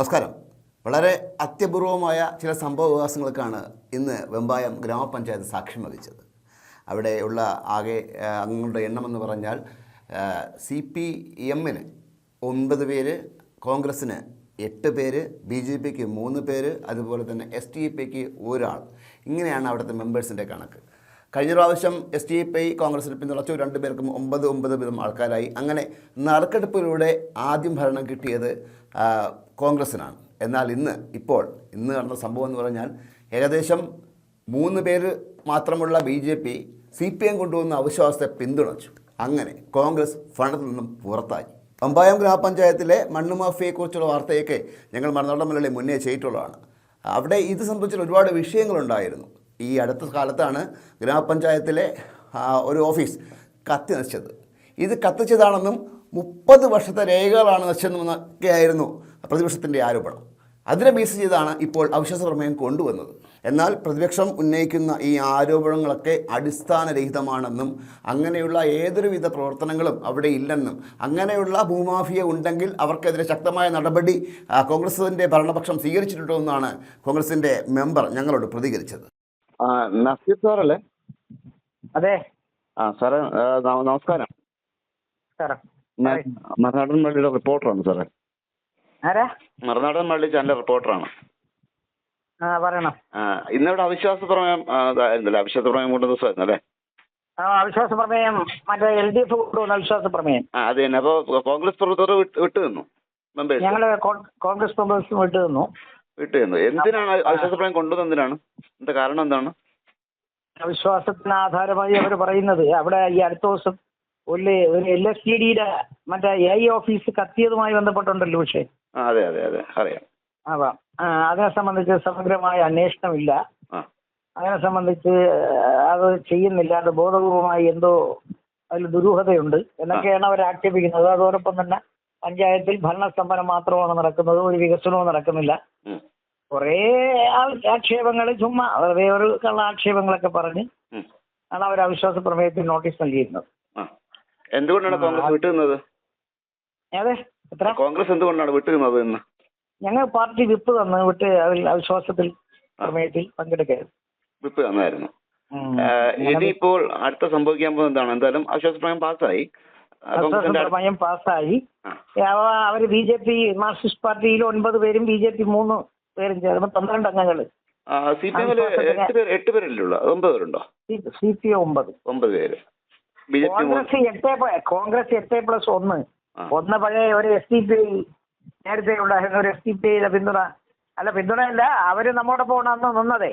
നമസ്കാരം. വളരെ അത്യപൂർവമായ ചില സംഭവ വികാസങ്ങൾക്കാണ് ഇന്ന് വെമ്പായം ഗ്രാമപഞ്ചായത്ത് സാക്ഷ്യം വഹിച്ചത്. അവിടെയുള്ള ആകെ അംഗങ്ങളുടെ എണ്ണമെന്ന് പറഞ്ഞാൽ സി പി എമ്മിന് ഒൻപത് പേര് കോൺഗ്രസ്സിന് എട്ട് പേര് ബി ജെ പിക്ക് മൂന്ന് പേര് അതുപോലെ തന്നെ എസ് ടി പിക്ക് ഒരാൾ. ഇങ്ങനെയാണ് അവിടുത്തെ മെമ്പേഴ്സിന്റെ കണക്ക്. കഴിഞ്ഞ പ്രാവശ്യം എസ് ടി പി കോൺഗ്രസിന് പിന്തുണച്ചു. രണ്ടുപേർക്കും ഒമ്പത് ഒമ്പത് വീതം ആൾക്കാരായി. അങ്ങനെ നറുക്കെടുപ്പിലൂടെ ആദ്യം ഭരണം കിട്ടിയത് കോൺഗ്രസിനാണ്. എന്നാൽ ഇന്ന് ഇപ്പോൾ ഇന്ന് നടന്ന സംഭവം എന്ന് പറഞ്ഞാൽ ഏകദേശം മൂന്ന് പേര് മാത്രമുള്ള B J P C P M കൊണ്ടുവന്ന അവിശ്വാസത്തെ പിന്തുണച്ചു. അങ്ങനെ കോൺഗ്രസ് ഫണ്ടത്തിൽ നിന്നും പുറത്തായി. പമ്പായം ഗ്രാമപഞ്ചായത്തിലെ മണ്ണ് മാഫിയെക്കുറിച്ചുള്ള വാർത്തയൊക്കെ ഞങ്ങൾ മറന്നോട്ടമല്ലേ മുന്നേ ചെയ്തിട്ടുള്ളതാണ്. അവിടെ ഇത് സംബന്ധിച്ചുള്ള ഒരുപാട് വിഷയങ്ങളുണ്ടായിരുന്നു. ഈ അടുത്ത കാലത്താണ് ഗ്രാമപഞ്ചായത്തിലെ ഒരു ഓഫീസ് കത്തി നശിച്ചത്. ഇത് കത്തിച്ചതാണെന്നും മുപ്പത് വർഷത്തെ രേഖകളാണ് നശിച്ചതെന്നൊക്കെയായിരുന്നു പ്രതിപക്ഷത്തിന്റെ ആരോപണം. അതിനെ ബേസ് ചെയ്താണ് ഇപ്പോൾ അവിശ്വാസ പ്രമേയം കൊണ്ടുവന്നത്. എന്നാൽ പ്രതിപക്ഷം ഉന്നയിക്കുന്ന ഈ ആരോപണങ്ങളൊക്കെ അടിസ്ഥാനരഹിതമാണെന്നും അങ്ങനെയുള്ള ഏതൊരുവിധ പ്രവർത്തനങ്ങളും അവിടെ ഇല്ലെന്നും അങ്ങനെയുള്ള ഭൂമാഫിയ ഉണ്ടെങ്കിൽ അവർക്കെതിരെ ശക്തമായ നടപടി കോൺഗ്രസിന്റെ ഭരണപക്ഷം സ്വീകരിച്ചിട്ടുണ്ടോ എന്നാണ് കോൺഗ്രസിന്റെ മെമ്പർ ഞങ്ങളോട് പ്രതികരിച്ചത്. ആ നസീർ സാറല്ലേ? അതെ. ആ സാറേ നമസ്കാരം. ഞാൻ മറുനാടൻ പള്ളിയുടെ റിപ്പോർട്ടറാണ് സാറേ. ആരാ? മറുനാടൻ പള്ളി ചാനലിലെ റിപ്പോർട്ടറാണ്. ആ പറയണം. ആ ഇന്നിവിടെ അവിശ്വാസ പ്രമേയം ഇതായിരുന്നല്ലേ അവിശ്വാസ പ്രമേയം കൊണ്ടുവന്ന ദിവസമായിരുന്നു അല്ലേ ആ അവിശ്വാസ പ്രമേയം മറ്റേ എൽ ഡി എഫ് കൊണ്ടുവന്ന അവിശ്വാസ പ്രമേയം. ആ അത് തന്നെ. അപ്പോൾ കോൺഗ്രസ് പ്രവർത്തകർ വിട്ടു നിന്നു ഞങ്ങൾ കോൺഗ്രസ് പ്രവർത്തകർ വിട്ടു നിന്നു വിട്ടു നിന്നു എന്തിനാണ് അവിശ്വാസ പ്രമേയം കൊണ്ടുവന്നത്? എന്തിനാണ്? എന്താ കാരണം എന്താണ്? അവിശ്വാസത്തിന് ആധാരമായി അവർ പറയുന്നത് അവിടെ ഈ അടുത്ത ദിവസം ഒരു ഒരു എൽ എസ് ടി ഡിയുടെ മറ്റേ എ ഓഫീസ് കത്തിയതുമായി ബന്ധപ്പെട്ടുണ്ടല്ലോ പക്ഷേ. അതെ അതെ അതെ. അറിയാം. ആവാം അതിനെ സംബന്ധിച്ച് സമഗ്രമായ അന്വേഷണമില്ല. അതിനെ സംബന്ധിച്ച് അത് ചെയ്യുന്നില്ല. അത് ബോധപൂർവമായി എന്തോ അതിൽ ദുരൂഹതയുണ്ട്. എന്നൊക്കെയാണ് അവർ ആക്ഷേപിക്കുന്നത്. അതോടൊപ്പം തന്നെ പഞ്ചായത്തിൽ ഭരണസ്തംഭനം മാത്രമാണ് നടക്കുന്നത്. ഒരു വികസനവും നടക്കുന്നില്ല. കുറേ ആക്ഷേപങ്ങൾ ചുമ്മാ വെറുതെ ഒരു കള്ള ആക്ഷേപങ്ങളൊക്കെ പറഞ്ഞ് ആണ് അവർ അവിശ്വാസ പ്രമേയത്തിൽ നോട്ടീസ് നൽകിയിരുന്നത്. എന്തുകൊണ്ടാണ് കോൺഗ്രസ് വിട്ടു നിന്നത് അതെ എത്ര കോൺഗ്രസ് എന്തുകൊണ്ടാണ് വിട്ടു നിന്നത് എന്ന്? ഞങ്ങൾ പാർട്ടി വിപ്പ് തന്നു വിട്ട് അതിൽ അവിശ്വാസത്തിൽ പ്രമേയത്തിൽ പങ്കെടുക്കരുത്. വിപ്പ് തന്നായിരുന്നു. ഇനിയിപ്പോൾ അടുത്ത സംഭവിക്കാൻ പോകുന്ന എന്താണ്? എന്തായാലും അവിശ്വാസ പ്രമേയം പാസ്സായി. പ്രമേയം പാസ്സായി. അവർ ബി ജെ പി മാർക്സിസ്റ്റ് പാർട്ടിയിൽ ഒൻപത് പേരും ബി ജെ പി മൂന്ന് പേരും ചേർന്ന് പന്ത്രണ്ട് അംഗങ്ങൾ സി പി എമ്മിൽ എട്ട് പേര് എട്ട് പേരല്ലേ ഉള്ളൂ? ഒമ്പത് പേരുണ്ടോ? സി പി ഒമ്പത്. ഒമ്പത് പേര്. കോൺഗ്രസ് എട്ട് കോൺഗ്രസ് എട്ട് പ്ലസ് ഒന്ന്. ഒന്ന് പഴയ ഒരു എസ് ഡി പി ഐ നേരത്തെ ഉണ്ടായിരുന്ന ഒരു എസ് ഡി പി പിന്തുണ. അല്ല പിന്തുണയല്ല അവർ നമ്മോടൊപ്പം ആണ് അന്ന് നിന്നതേ.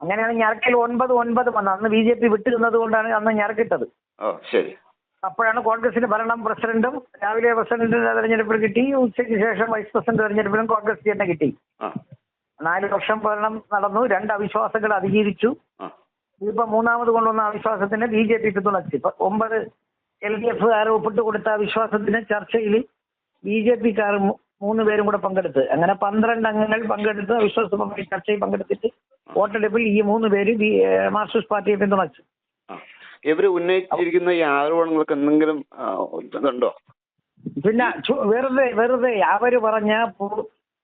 അങ്ങനെയാണ് ഞരക്കിൽ ഒൻപത് ഒൻപത് വന്നത് അന്ന് ബി ജെ പി വിട്ടു നിന്നത് കൊണ്ടാണ് അന്ന് ഞരക്കിട്ടത്. ഓ ശരി. അപ്പോഴാണ് കോൺഗ്രസിന്റെ ഭരണം പ്രസിഡന്റും രാവിലെ പ്രസിഡന്റിന്റെ തെരഞ്ഞെടുപ്പിൽ കിട്ടി ഉച്ചയ്ക്ക് ശേഷം വൈസ് പ്രസിഡന്റ് തെരഞ്ഞെടുപ്പിലും കോൺഗ്രസ് തന്നെ കിട്ടി. നാല് വർഷം ഭരണം നടന്നു രണ്ട് അവിശ്വാസങ്ങൾ അതിജീവിച്ചു. ഇപ്പൊ മൂന്നാമത് കൊണ്ടുവന്ന അവിശ്വാസത്തിന് ബി ജെ പി പിന്തുണച്ചു. ഇപ്പൊ ഒമ്പത് എൽ ഡി എഫുകാർ ഒപ്പിട്ട് കൊടുത്ത അവിശ്വാസത്തിന് ചർച്ചയിൽ ബി ജെ പിക്കാർ മൂന്ന് പേരും കൂടെ പങ്കെടുത്ത്. അങ്ങനെ പന്ത്രണ്ട് അംഗങ്ങൾ പങ്കെടുത്ത് അവിശ്വാസ ചർച്ചയിൽ പങ്കെടുത്തിട്ട് വോട്ടെടുപ്പിൽ ഈ മൂന്ന് പേര് മാർക്സിസ്റ്റ് പാർട്ടിയെ പിന്തുണച്ചു. ആ ഇവർ ഉന്നയിച്ചിരിക്കുന്ന ഈ ആരോപണങ്ങൾക്ക് എന്തെങ്കിലും ഇതുണ്ടോ പിന്നെ വെറുതെ വെറുതെ അവർ പറഞ്ഞ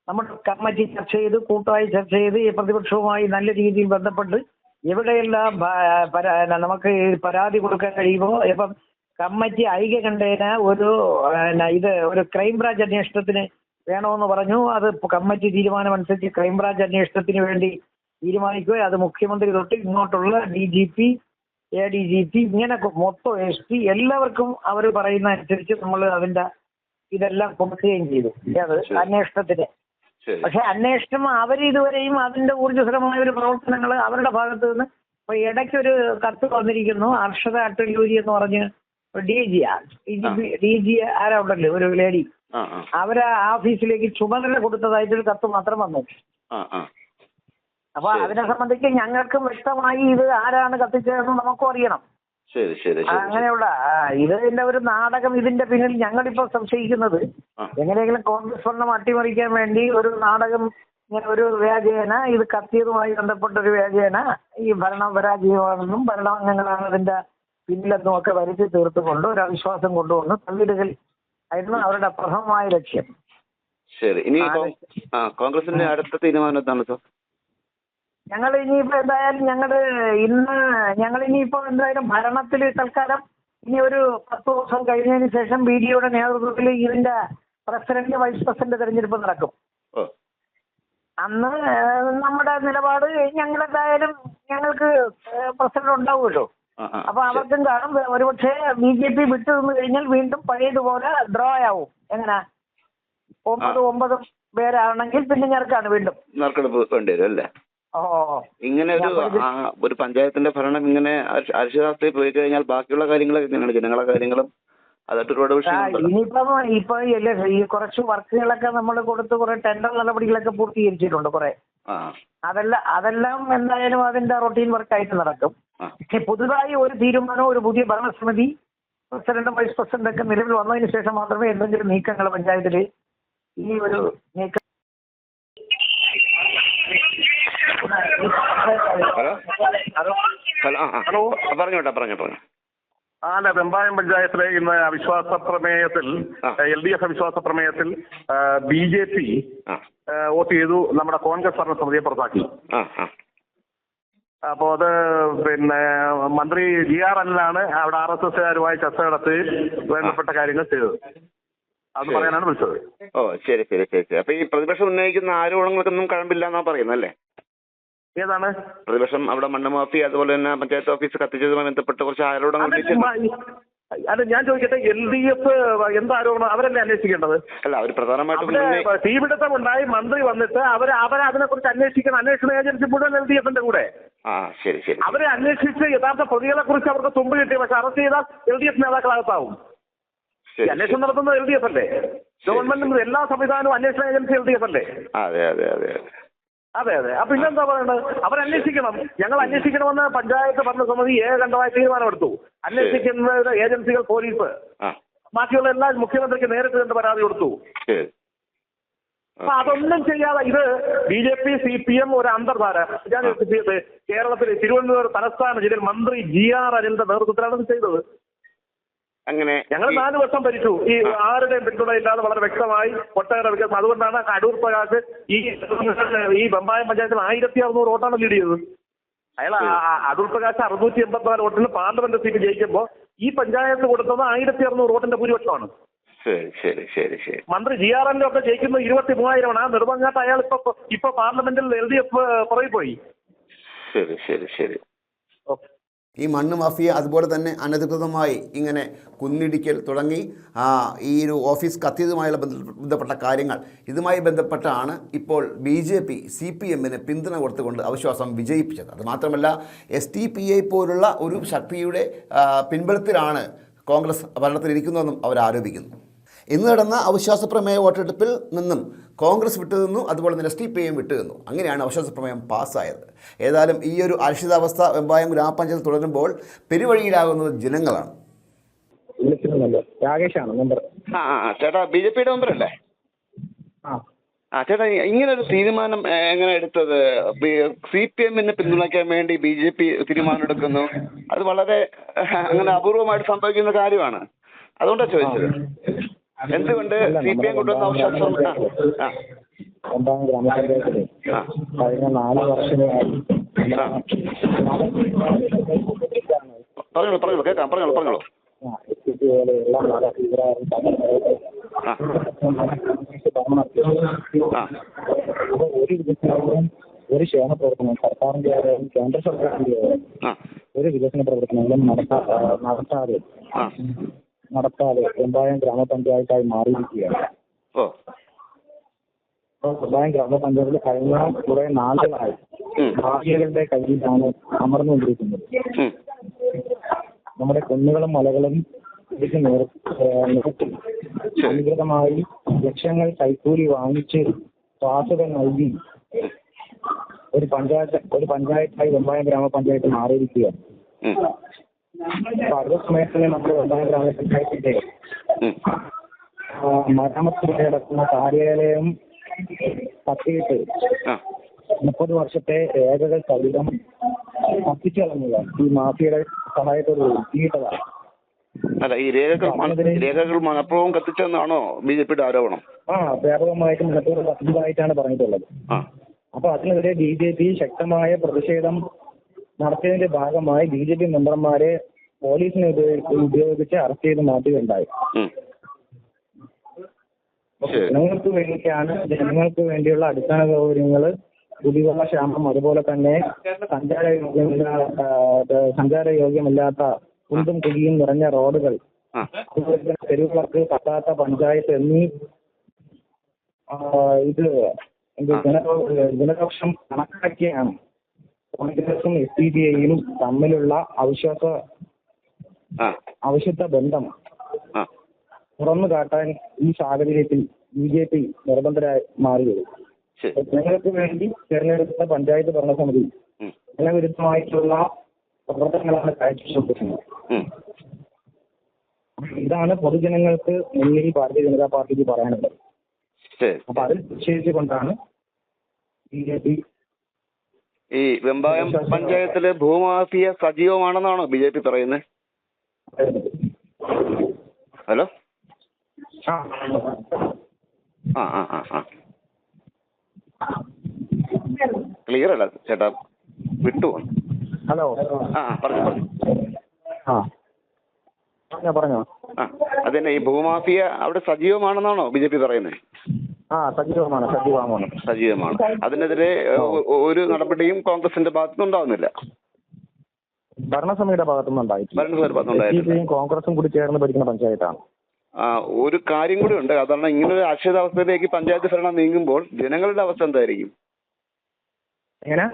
നമ്മൾ കമ്മിറ്റി ചർച്ച ചെയ്ത് കൂട്ടായി ചർച്ച ചെയ്ത് ഈ പ്രതിപക്ഷവുമായി നല്ല രീതിയിൽ ബന്ധപ്പെട്ട് എവിടെയെല്ലാം നമുക്ക് പരാതി കൊടുക്കാൻ കഴിയുമോ? ഇപ്പം കമ്മിറ്റി ഐക്യകണ്ഠേന ഒരു പിന്നെ ഇത് ഒരു ക്രൈംബ്രാഞ്ച് അന്വേഷണത്തിന് വേണമെന്ന് പറഞ്ഞു. അത് കമ്മിറ്റി തീരുമാനമനുസരിച്ച് ക്രൈംബ്രാഞ്ച് അന്വേഷണത്തിന് വേണ്ടി തീരുമാനിക്കുകയോ അത് മുഖ്യമന്ത്രി തൊട്ട് ഇങ്ങോട്ടുള്ള D G P A D G P ഇങ്ങനെ മൊത്തം എസ് പി എല്ലാവർക്കും അവർ പറയുന്ന അനുസരിച്ച് നമ്മൾ അതിന്റെ ഇതെല്ലാം കൊടുക്കുകയും ചെയ്തു. അന്വേഷണത്തിന്. പക്ഷെ അന്വേഷണം അവർ ഇതുവരെയും അതിന്റെ ഊർജസ്വലമായ ഒരു പ്രവർത്തനങ്ങൾ അവരുടെ ഭാഗത്ത് നിന്ന് ഇപ്പൊ ഇടയ്ക്ക് ഒരു കത്ത് വന്നിരിക്കുന്നു. അർഷത അട്ടല്ലൂരി എന്ന് പറഞ്ഞ് D G D G P D G ആരാ ഉണ്ടല്ലോ ഒരു ലേഡി. അവരെ ഓഫീസിലേക്ക് ചുമതല കൊടുത്തതായിട്ടൊരു കത്ത് മാത്രം വന്നു. അപ്പൊ അതിനെ സംബന്ധിച്ച് ഞങ്ങൾക്കും വ്യക്തമായി ഇത് ആരാണ് കത്തിച്ചതെന്ന് നമുക്കും അറിയണം. ശരി ശരി അങ്ങനെയുള്ള ഇതിന്റെ ഒരു നാടകം ഇതിന്റെ പിന്നിൽ ഞങ്ങളിപ്പോ സംശയിക്കുന്നത്. എങ്ങനെയെങ്കിലും കോൺഗ്രസ് ഭരണം അട്ടിമറിക്കാൻ വേണ്ടി ഒരു നാടകം ഇങ്ങനെ ഒരു വ്യാജേന ഇത് കത്തിയതുമായി ബന്ധപ്പെട്ട ഒരു വ്യാജേന ഈ ഭരണം പരാജയമാണെന്നും ഭരണാംഗങ്ങളാണ് അതിന്റെ പിന്നിലെന്നും ഒക്കെ വരുത്തി തീർത്തുകൊണ്ട് ഒരു അവിശ്വാസം കൊണ്ടുവന്ന് തള്ളിടുകൾ ആയിരുന്നു അവരുടെ പ്രഥമമായ ലക്ഷ്യം. ശരി ഇനി കോൺഗ്രസിന്റെ അടുത്ത തീരുമാനം എന്താണ് സാർ? ഞങ്ങൾ ഇനിയിപ്പോ എന്തായാലും ഞങ്ങൾ ഇന്ന് ഞങ്ങൾ ഇനിയിപ്പോ എന്തായാലും ഭരണത്തിൽ തൽക്കാലം ഇനി ഒരു പത്ത് ദിവസം കഴിഞ്ഞതിന് ശേഷം ബി ഡിയുടെ നേതൃത്വത്തിൽ ഇതിന്റെ പ്രസിഡന്റ് വൈസ് പ്രസിഡന്റ് തെരഞ്ഞെടുപ്പ് നടക്കും. അന്ന് നമ്മുടെ നിലപാട് ഞങ്ങൾ എന്തായാലും ഞങ്ങൾക്ക് പ്രസിഡന്റ് ഉണ്ടാവുമല്ലോ. അപ്പൊ അവർക്കും കാണും. ഒരുപക്ഷെ ബി ജെ പി വിട്ടു നിന്ന് കഴിഞ്ഞാൽ വീണ്ടും പഴയതുപോലെ ഡ്രോ ആവും എങ്ങനെ ഒമ്പത് ഒമ്പത് പേരാണെങ്കിൽ പിന്നെ ഞെറുക്കാണ് വീണ്ടും. നറുക്കെടുപ്പ് വേണ്ടി വരും അല്ലേ. ഇങ്ങനെ ഒരു ഒരു പഞ്ചായത്തിന്റെ ഭരണം ഇങ്ങനെ അരക്ഷിതാവസ്ഥയിൽ പോയി കഴിഞ്ഞാൽ ബാക്കിയുള്ള കാര്യങ്ങളൊക്കെ എങ്ങനെയാണ് ജനങ്ങളുടെ കാര്യങ്ങളും അതായിട്ട് ഒരുപാട് ആ, വിഷയങ്ങളുണ്ടല്ലോ ഇനിയിപ്പം ഇപ്പൊ ഇല്ലേ ഈ കുറച്ച് വർക്കുകളൊക്കെ നമ്മൾ കൊടുത്ത് കുറെ ടെൻഡർ നടപടികളൊക്കെ പൂർത്തീകരിച്ചിട്ടുണ്ട് കുറെ. അതെല്ലാം അതെല്ലാം എന്തായാലും അതിന്റെ റൊട്ടീൻ വർക്കായിട്ട് നടക്കും. പക്ഷെ പുതുതായി ഒരു തീരുമാനവും ഒരു പുതിയ ഭരണസമിതി പ്രസിഡന്റും വൈസ് പ്രസിഡന്റും ഒക്കെ നിലവിൽ വന്നതിന് ശേഷം മാത്രമേ എന്തെങ്കിലും നീക്കങ്ങൾ പഞ്ചായത്തിൽ ഈ ഒരു നീക്കം ഹലോ? ഹലോ? ആ ഹലോ. പറഞ്ഞോട്ടെ പറഞ്ഞോ പറഞ്ഞു ആല വെമ്പായം പഞ്ചായത്തിലെ ഇന്ന് അവിശ്വാസ പ്രമേയത്തിൽ. എൽ ഡി എഫ് അവിശ്വാസ പ്രമേയത്തിൽ ബി ജെ പി വോട്ട് ചെയ്തു നമ്മുടെ കോൺഗ്രസ് ഭരണസമിതിയെ പുറത്താക്കി. അപ്പോൾ അത് പിന്നെ മന്ത്രി ജി ആർ അനിലാണ് അവിടെ ആർ എസ് എസ്കാരുമായി ചർച്ച നടത്തി വേണ്ടപ്പെട്ട കാര്യങ്ങൾ ചെയ്തത്. അത്. പറയാനാണ് വിളിച്ചത്. ഓ ശരി ശരി ശരി ശരി. അപ്പൊ ഈ പ്രതിപക്ഷം ഉന്നയിക്കുന്ന ആരോപണങ്ങൾക്കൊന്നും കഴമ്പില്ല എന്നാ പറയുന്നത് അല്ലേ ഏതാണ്? പ്രതിപക്ഷം അവിടെ മണ്ണ് മാഫി അതുപോലെ തന്നെ പഞ്ചായത്ത് ഓഫീസ് കത്തിച്ചതുമായി ബന്ധപ്പെട്ട് കുറച്ച് ആരോടും അല്ല ഞാൻ ചോദിക്കട്ടെ എൽ ഡി എഫ് എന്താരോപണം അവരല്ലേ അന്വേഷിക്കേണ്ടത്? അല്ല അവർ പ്രധാനമായിട്ടും തീപിടുത്തം ഉണ്ടായി മന്ത്രി വന്നിട്ട് അവർ അവരെ അതിനെക്കുറിച്ച് അന്വേഷിക്കുന്ന അന്വേഷണ ഏജൻസി മുഴുവൻ എൽ ഡി എഫിന്റെ കൂടെ. ആ ശരി ശരി. അവരെ അന്വേഷിച്ച് യഥാർത്ഥ പ്രതികളെ കുറിച്ച് അവർക്ക് തുമ്പ് കിട്ടി പക്ഷെ അറസ്റ്റ് ചെയ്താൽ എൽ ഡി എഫ് നേതാക്കളകത്താവും അന്വേഷണം നടത്തുന്നത് എൽ ഡി എഫ് അല്ലേ? ഗവൺമെന്റിന്റെ എല്ലാ സംവിധാനവും അന്വേഷണ ഏജൻസി എൽ ഡി എഫ് അല്ലേ? അതെ അതെ അതെ. അതെ അതെ. ആ അപ്പൊ പിന്നെന്താ പറയണ്ടത് അവരന്വേഷിക്കണം ഞങ്ങൾ അന്വേഷിക്കണമെന്ന് പഞ്ചായത്ത് ഭരണസമിതി ഏകണ്ഠമായി തീരുമാനമെടുത്തു. അന്വേഷിക്കുന്ന ഏജൻസികൾ പോലീസ്. ബാക്കിയുള്ള എല്ലാ മുഖ്യമന്ത്രിക്ക് നേരിട്ട് കണ്ട് പരാതി കൊടുത്തു. അപ്പൊ അതൊന്നും ചെയ്യാതെ ഇത് B J P C P M ഒരു അന്തർധാര. ഞാൻ കേരളത്തിലെ തിരുവനന്തപുരം തലസ്ഥാന ജില്ലയിൽ മന്ത്രി ജി ആർ അനിലിന്റെ നേതൃത്വത്തിലാണ് ഇത് ചെയ്തത്. അങ്ങനെ ഞങ്ങൾ നാല് വർഷം ഭരിച്ചു. ഈ ആരുടെയും പിന്തുണ ഇല്ലാതെ വളരെ വ്യക്തമായി ഒട്ടേറെ വികസനം അതുകൊണ്ടാണ് അടൂർ പ്രകാശ് ഈ ഈ ബമ്പായം പഞ്ചായത്തിൽ ആയിരത്തി അറുന്നൂറ് വോട്ടാണ് ലീഡ് ചെയ്തത്. അയാൾ അടൂർ പ്രകാശ് അറുന്നൂറ്റി എൺപത്തിനാല് വോട്ടിന് പാർലമെന്റ് സീറ്റ് ജയിക്കുമ്പോൾ ഈ പഞ്ചായത്ത് കൊടുത്തത് ആയിരത്തി അറുന്നൂറ് വോട്ടിന്റെ ഭൂരിപക്ഷമാണ്. ശരി ശരി ശരി ശരി. മന്ത്രി ജി ആർ എന്റെ ഒക്കെ ജയിക്കുന്നത് ഇരുപത്തി മൂവായിരമാണ് ആ നെടുമങ്ങാട്ട് അയാൾ ഇപ്പൊ ഇപ്പൊ പാർലമെന്റിൽ എൽ ഡി എഫ് പുറകെ പോയി. ശരി ശരി ശരി. ഈ മണ്ണ് മാഫിയ അതുപോലെ തന്നെ അനധികൃതമായി ഇങ്ങനെ കുന്നിടിക്കൽ തുടങ്ങി ഈ ഒരു ഓഫീസ് കത്തിയതുമായുള്ള ബന്ധപ്പെട്ട കാര്യങ്ങൾ. ഇതുമായി ബന്ധപ്പെട്ടാണ് ഇപ്പോൾ B J P C P എമ്മിന് പിന്തുണ കൊടുത്തുകൊണ്ട് അവിശ്വാസം വിജയിപ്പിച്ചത്. അത് മാത്രമല്ല എസ് ടി പി ഐ പോലുള്ള ഒരു ശക്തിയുടെ പിൻബലത്തിലാണ് കോൺഗ്രസ് ഭരണത്തിലിരിക്കുന്നതെന്നും അവർ ആരോപിക്കുന്നു. ഇന്ന് നടന്ന അവിശ്വാസ പ്രമേയ വോട്ടെടുപ്പിൽ നിന്നും കോൺഗ്രസ് വിട്ടുനിന്നു അതുപോലെ തന്നെ എസ് ടി പി എം വിട്ടുനിന്നു. അങ്ങനെയാണ് അവിശ്വാസ പ്രമേയം പാസ്സായത്. ഏതായാലും ഈ ഒരു അരക്ഷിതാവസ്ഥ വെമ്പായം ഗ്രാമപഞ്ചായത്ത് തുടരുമ്പോൾ പെരുവഴിയിലാകുന്നത് ജനങ്ങളാണ്. രാകേഷാണ് നമ്പർ. ആ ചേട്ടാ ബി ജെ പിയുടെ മെമ്പറല്ലേ ആ. ആ ചേട്ടാ ഇങ്ങനെ ഒരു തീരുമാനം എങ്ങനെ എടുത്തത്? സി പി എമ്മിനെ പിന്തുണയ്ക്കാൻ വേണ്ടി ബി ജെ പി തീരുമാനം എടുക്കുന്നു. അത് വളരെ അങ്ങനെ അപൂർവമായിട്ട് സംഭവിക്കുന്ന കാര്യമാണ്. അതുകൊണ്ടാണ് ചോദിച്ചത്. എന്തുകൊണ്ട് സി പി എം കൊണ്ടുവന്ന ഒമ്പതാം ഗ്രാമപഞ്ചായത്തിലെ കഴിഞ്ഞ നാല് വർഷമായി ആ. പറഞ്ഞോളൂ പറഞ്ഞോളൂ കേൾക്കാം പറഞ്ഞോളൂ പറഞ്ഞോളൂ. പോലെയുള്ള മത തീവ്രവാദം ഒരു ക്ഷേമ പ്രവർത്തനവും സർക്കാരിന്റെ ആയാലും കേന്ദ്ര സർക്കാരിന്റെ ആയാലും ഒരു വികസന പ്രവർത്തനങ്ങളും നടത്താ നടത്താതെ നടത്താതെ വെമ്പായം ഗ്രാമപഞ്ചായത്തായി മാറിയിരിക്കുകയാണ്. അപ്പോൾ വെമ്പായം ഗ്രാമപഞ്ചായത്തിൽ കഴിഞ്ഞ കുറെ നാളുകളായി ഭാഗികളുടെ കയ്യിലാണ് അമർന്നുകൊണ്ടിരിക്കുന്നത്. നമ്മുടെ കുന്നുകളും മലകളും ഇടിച്ചു നികത്തി അനുകൃതമായി അനധികൃതമായി ലക്ഷങ്ങൾ കൈക്കൂലി വാങ്ങിച്ച് പാസുകൾ നൽകി. ഒരു പഞ്ചായത്ത് ഒരു പഞ്ചായത്തായി വെമ്പായം ഗ്രാമപഞ്ചായത്ത് മാറിയിരിക്കുകയാണ്. സമയത്ത് നമ്മുടെ ഒന്നാം ഗ്രാമപഞ്ചായത്തിന്റെ മരാമത്ത് കിടക്കുന്ന കാര്യാലയം കത്തിയിട്ട് മുപ്പത് വർഷത്തെ രേഖകൾ സഹിതം കത്തിച്ചു കളഞ്ഞതാണ് ഈ മാഫിയുടെ സഹായത്തോടുകൂടി തീയിട്ടതാണ് അല്ല ഈ രേഖകൾ രേഖകൾ മനഃപൂർവം കത്തിച്ചെന്നാണോ ബി ജെ പിയുടെ ആരോപണം? ആ വ്യാപകമായിട്ട് മനഃപൂർവം കത്തിച്ചതായിട്ടാണ് പറഞ്ഞിട്ടുള്ളത്. അപ്പൊ അതിനെതിരെ ബി ജെ പി ശക്തമായ പ്രതിഷേധം നടത്തിയതിന്റെ ഭാഗമായി ബി ജെ പി മെമ്പർമാരെ പോലീസിനെ ഉപയോഗിച്ച് അറസ്റ്റ് ചെയ്ത് മാറ്റുകയുണ്ടായി. ജനങ്ങൾക്ക് വേണ്ടിയാണ് ജനങ്ങൾക്ക് വേണ്ടിയുള്ള അടിസ്ഥാന സൗകര്യങ്ങൾ കുടിവെള്ള ക്ഷാമം അതുപോലെ തന്നെ സഞ്ചാര യോഗ്യമില്ലാത്ത സഞ്ചാര യോഗ്യമില്ലാത്ത കുണ്ടും കുഴിയും നിറഞ്ഞ റോഡുകൾ അതുപോലെ തന്നെ തെരുവുകൾക്ക് പറ്റാത്ത പഞ്ചായത്ത് എന്നീ ഇത് എന്ത് ജനപക്ഷം കണക്കാക്കിയാണ് കോൺഗ്രസും എസ് ഡി പി ഐയും തമ്മിലുള്ള അവിശ്വാസ അവിശുദ്ധ ബന്ധം തുറന്നു കാട്ടാൻ ഈ സാഹചര്യത്തിൽ ബി ജെ പി നിർബന്ധരായി മാറിയത്. ജനങ്ങൾക്ക് വേണ്ടി തെരഞ്ഞെടുത്ത പഞ്ചായത്ത് ഭരണസമിതി. ജനവിരുദ്ധമായിട്ടുള്ള പ്രവർത്തനങ്ങളാണ് കാഴ്ചവെക്കുന്നത്. ഇതാണ് പൊതുജനങ്ങൾക്ക് മുന്നിൽ ഭാരതീയ ജനതാ പാർട്ടിക്ക് പറയാനുള്ളത്. അപ്പൊ അതിൽ നിശ്ചയിച്ചുകൊണ്ടാണ് ബി ജെ പി ഈ വെമ്പായം പഞ്ചായത്തിലെ ഭൂമാഫിയ സജീവമാണെന്നാണോ ബി ജെ പി പറയുന്നത് ഹലോ? ആ. ആ ആ ആ ക്ലിയർ അല്ല ചേട്ടാ. വിട്ടു ഹലോ. ആ പറഞ്ഞു പറഞ്ഞു. ആ. പറഞ്ഞോ പറഞ്ഞോ. ആ അതന്നെ ഈ ഭൂമാഫിയ അവിടെ സജീവമാണെന്നാണോ ബി ജെ പി പറയുന്നത് സജീവമാണ് സജീവമാണ്. സജീവമാണ്. അതിനെതിരെ ഒരു നടപടിയും കോൺഗ്രസിന്റെ ഭാഗത്തുനിന്ന് ഉണ്ടാവുന്നില്ല ഭരണസമിതിയുടെ ഭാഗത്തുനിന്ന് ഉണ്ടായിട്ടില്ല കോൺഗ്രസും കൂടി ചേർന്ന് ഭരിക്കുന്ന പഞ്ചായത്താണ്. ആ, ഒരു കാര്യം കൂടി ഉണ്ട്. അതാണ് ഇങ്ങനെ ഒരു അക്ഷരാവസ്ഥയിലേക്ക് പഞ്ചായത്ത് ഭരണം നീങ്ങുമ്പോൾ ജനങ്ങളുടെ അവസ്ഥ എന്തായിരിക്കും? എങ്ങനെ?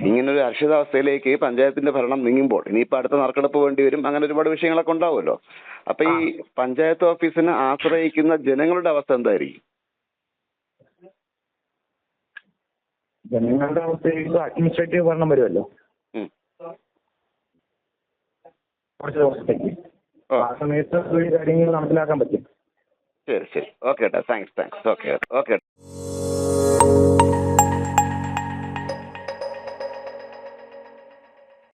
ഇങ്ങനെ ഒരു അരക്ഷിതാവസ്ഥയിലേക്ക് പഞ്ചായത്തിന്റെ ഭരണം നീങ്ങുമ്പോൾ ഇനിയിപ്പോ അടുത്ത നറുക്കെടുപ്പ് വേണ്ടി വരും അങ്ങനെ ഒരുപാട് വിഷയങ്ങളൊക്കെ ഉണ്ടാവുമല്ലോ. അപ്പൊ ഈ പഞ്ചായത്ത് ഓഫീസിനെ ആശ്രയിക്കുന്ന ജനങ്ങളുടെ അവസ്ഥ എന്തായിരിക്കും? ജനങ്ങളുടെ അവസ്ഥയിൽ അഡ്മിനിസ്ട്രേറ്റീവ് ഭരണം വരുമല്ലോ. കുറച്ച് ദിവസത്തേക്ക്. ആ. സമയത്ത് കാര്യങ്ങൾ നടപ്പിലാക്കാൻ പറ്റും. ശരി ശരി. ഓക്കെ ഏട്ടാ താങ്ക്സ് താങ്ക്സ്. Okay okay